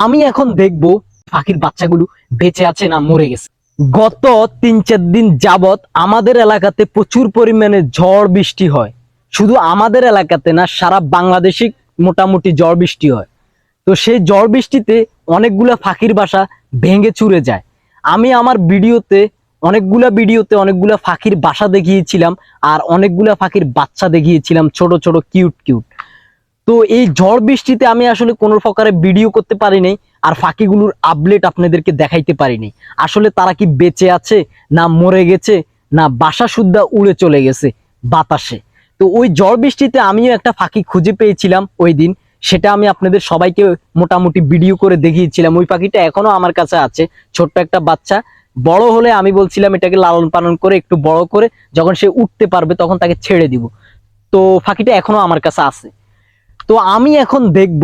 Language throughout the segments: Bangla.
আমি এখন দেখব পাখির বাচ্চাগুলো বেঁচে আছে না মরে গেছে। গত তিন চার দিন যাবত আমাদের এলাকাতে প্রচুর পরিমাণে ঝড় বৃষ্টি হয়। শুধু আমাদের এলাকাতে না, সারা বাংলাদেশে মোটামুটি ঝড় বৃষ্টি হয়। তো সেই ঝড় বৃষ্টিতে অনেকগুলা ফাঁকির বাসা ভেঙে চুরে যায়। আমি আমার ভিডিওতে অনেকগুলা ভিডিওতে অনেকগুলা পাখির বাসা দেখিয়েছিলাম আর অনেকগুলা পাখির বাচ্চা দেখিয়েছিলাম ছোট ছোট কিউট কিউট। তো এই ঝড় বৃষ্টিতে আমি আসলে কোনো প্রকারে ভিডিও করতে পারি নাই আর ফাঁকিগুলোর আপডেট আপনাদেরকে দেখাইতে পারিনি আসলে তারা কি বেঁচে আছে, না মরে গেছে, না বাসা সুদ্ধা উড়ে চলে গেছে বাতাসে? তো ওই ঝড় বৃষ্টিতে আমিও একটা ফাঁকি খুঁজে পেয়েছিলাম ওই দিন। সেটা আমি আপনাদের সবাইকে মোটামুটি ভিডিও করে দেখিয়েছিলাম। ওই পাখিটা এখনও আমার কাছে আছে, ছোট্ট একটা বাচ্চা। বড় হলে আমি বলছিলাম এটাকে লালন পালন করে, একটু বড় করে, যখন সে উঠতে পারবে তখন তাকে ছেড়ে দিব। তো ফাঁকিটা এখনও আমার কাছে আছে। তো আমি এখন দেখব,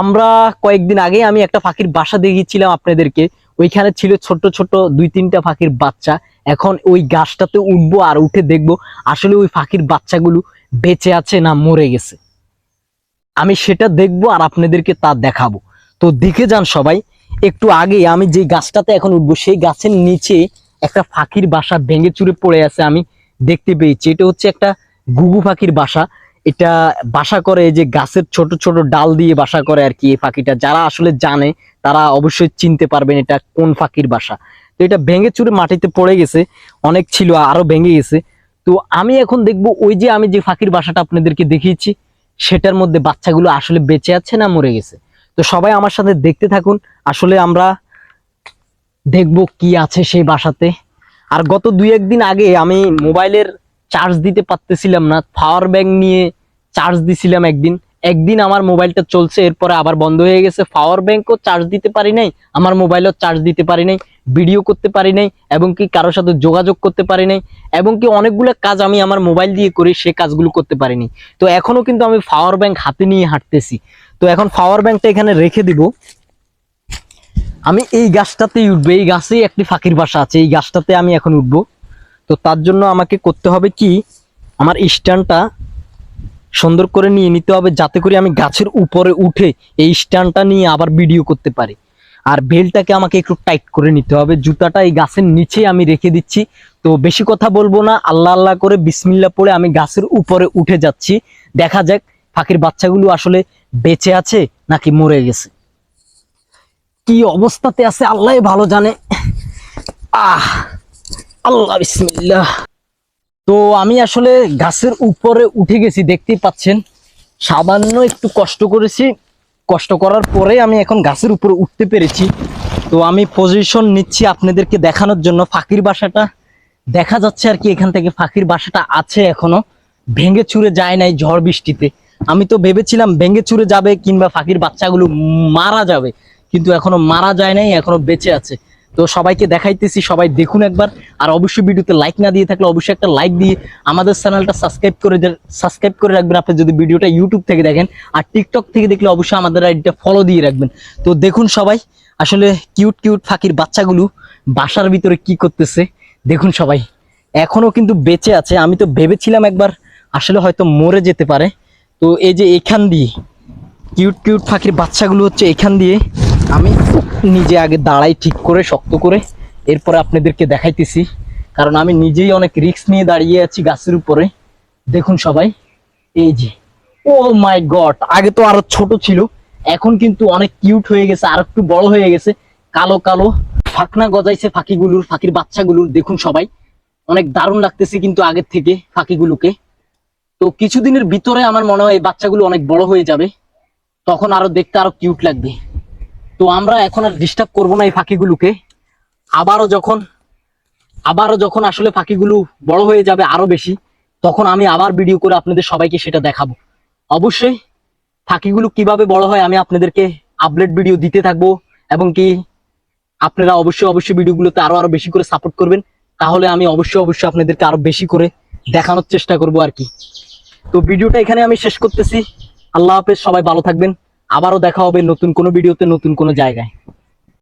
আমরা কয়েকদিন আগে আমি একটা পাখির বাসা দেখিয়েছিলাম আপনাদেরকে, ওইখানে ছিল ছোট ছোট দুই তিনটা পাখির বাচ্চা। এখন ওই গাছটাতে উঠবো আর উঠে দেখব আসলে ওই পাখির বাচ্চাগুলো বেঁচে আছে না মরে গেছে। আমি সেটা দেখব আর আপনাদেরকে তা দেখাবো। তো দেখে যান সবাই, একটু আগে আমি যে গাছটাতে এখন উঠবো, সেই গাছের নিচে একটা ফাঁকির বাসা ভেঙে চুরে পড়ে আছে আমি দেখতে পেয়েছি। এটা হচ্ছে একটা গুগু পাখির বাসা। এটা বাসা করে যে গাছের ছোট ছোট ডাল দিয়ে বাসা করে আর কি এই পাখিটা। যারা আসলে জানে, তারা অবশ্যই চিনতে পারবেন এটা কোন পাখির বাসা। তো এটা ভেঙে চুরে মাটিতে পড়ে গেছে, অনেক ছিল, আরও ভেঙে গেছে। তো আমি এখন দেখব ওই যে আমি যে ফাঁকির বাসাটা আপনাদেরকে দেখিয়েছি, সেটার মধ্যে বাচ্চাগুলো আসলে বেঁচে আছে না মরে গেছে। তো সবাই আমার সাথে দেখতে থাকুন, আসলে আমরা দেখব কি আছে সেই বাসাতে। আর গত দুই একদিন আগে আমি মোবাইলের চার্জ দিতে পারতেছিলাম না পাওয়ার ব্যাংক নিয়ে চার্জ দিছিলাম একদিন। একদিন আমার মোবাইলটা চলছে, এরপরে আবার বন্ধ হয়ে গেছে। পাওয়ার ব্যাংকও চার্জ দিতে পারি নাই, আমার মোবাইলও চার্জ দিতে পারি নাই, ভিডিও করতে পারি নাই, এবং কি কারোর সাথে যোগাযোগ করতে পারি নাই, এবং কি অনেকগুলো কাজ আমি আমার মোবাইল দিয়ে করি সে কাজগুলো করতে পারিনি। তো এখনও কিন্তু আমি পাওয়ার ব্যাংক হাতে নিয়ে হাঁটতেছি। তো এখন পাওয়ার ব্যাংকটা এখানে রেখে দিব। আমি এই গাছটাতেই উঠবো, এই গাছেই একটি ফাঁকির বাসা আছে, এই গাছটাতে আমি এখন উঠবো। তো তার জন্য আমাকে করতে হবে কি, আমার স্ট্যান্ডটা সুন্দর করে নিয়ে নিতে হবে যাতে করে আমি গাছের উপরে উঠে এই স্ট্যান্ডটা নিয়ে আবার ভিডিও করতে পারি। আর বেলটাকে আমাকে একটু টাইট করে নিতে হবে। জুতাটা এই গাছের নিচে আমি রেখে দিচ্ছি। তো বেশি কথা বলব না। আল্লাহ আল্লাহ করে বিসমিল্লা পড়ে আমি গাছের উপরে উঠে যাচ্ছি। দেখা যাক ফাঁকির বাচ্চাগুলো আসলে বেঁচে আছে নাকি মরে গেছে। কি অবস্থাতে আছে আল্লাহ ভালো জানে। আহ, আল্লাহ বিসমিল্লাহ। তো আমি আসলে গাছের উপরে উঠে গেছি, দেখতেই পাচ্ছেন। সামান্য একটু কষ্ট করেছি। কষ্ট করার পরে আমি এখন গাছের উপরে উঠতে পেরেছি। তো আমি পজিশন নিচ্ছি আপনাদেরকে দেখানোর জন্য। ফাঁকির বাসাটা দেখা যাচ্ছে আর কি, এখান থেকে ফাঁকির বাসাটা আছে এখনও। ভেঙে চুরে যায় নাই ঝড় বৃষ্টিতে। আমি তো ভেবেছিলাম ভেঙে চুরে যাবে কিংবা ফাঁকির বাচ্চাগুলো মারা যাবে, কিন্তু এখনও মারা যায় নাই, এখনও বেঁচে আছে। তো সবাইকে দেখাইতেছি, সবাই দেখুন একবার। আর অবশ্যই ভিডিওতে লাইক না দিয়ে থাকলে অবশ্যই একটা লাইক দিয়ে আমাদের চ্যানেলটা সাবস্ক্রাইব করে সাবস্ক্রাইব করে রাখবেন। আপনি যদি ভিডিওটা ইউটিউব থেকে দেখেন, আর টিকটক থেকে দেখলে অবশ্যই আমাদের আইডিটা ফলো দিয়ে রাখবেন। তো দেখুন সবাই, আসলে কিউট কিউট ফাঁকির বাচ্চাগুলো বাসার ভিতরে কি করতেছে, দেখুন সবাই। এখনও কিন্তু বেঁচে আছে। আমি তো ভেবেছিলাম একবার আসলে হয়তো মরে যেতে পারে। তো এই যে এখান দিয়ে কিউট কিউট ফাঁকির বাচ্চাগুলো হচ্ছে এখান দিয়ে আমি নিজে আগে দাঁড়াই ঠিক করে, শক্ত করে, এরপরে আপনাদেরকে দেখাইতেছি। কারণ আমি নিজেই অনেক রিস্ক নিয়ে দাঁড়িয়ে আছি গাছের উপরে। দেখুন সবাই, এই যে ও মাই গড আগে তো আরও ছোট ছিল, এখন কিন্তু অনেক কিউট হয়ে গেছে, আর একটু বড় হয়ে গেছে। কালো কালো, ফাঁকনা গজাইছে ফাঁকিগুলোর, ফাঁকির বাচ্চাগুলোর, দেখুন সবাই। অনেক দারুণ লাগতেছে কিন্তু আগের থেকে ফাঁকিগুলোকে। তো কিছুদিনের ভিতরে আমার মনে হয় এই বাচ্চাগুলো অনেক বড় হয়ে যাবে। তখন আরও দেখতে আরও কিউট লাগবে। তো আমরা এখন আর ডিস্টার্ব করব না এই পাখিগুলোকে আবারও যখন আবারও যখন আসলে পাখিগুলো বড় হয়ে যাবে আরও বেশি, তখন আমি আবার ভিডিও করে আপনাদের সবাইকে সেটা দেখাবো। অবশ্যই পাখিগুলো কীভাবে বড় হয় আমি আপনাদেরকে আপডেট ভিডিও দিতে থাকব এবং কি আপনারা অবশ্যই অবশ্যই ভিডিওগুলোতে আরও আরও বেশি করে সাপোর্ট করবেন। তাহলে আমি অবশ্যই অবশ্যই আপনাদেরকে আরও বেশি করে দেখানোর চেষ্টা করব আর কি। তো ভিডিওটা এখানে আমি শেষ করতেছি। আল্লাহ হাফেজ, সবাই ভালো থাকবেন। আবারও দেখা হবে নতুন কোনো ভিডিওতে নতুন কোনো জায়গায়।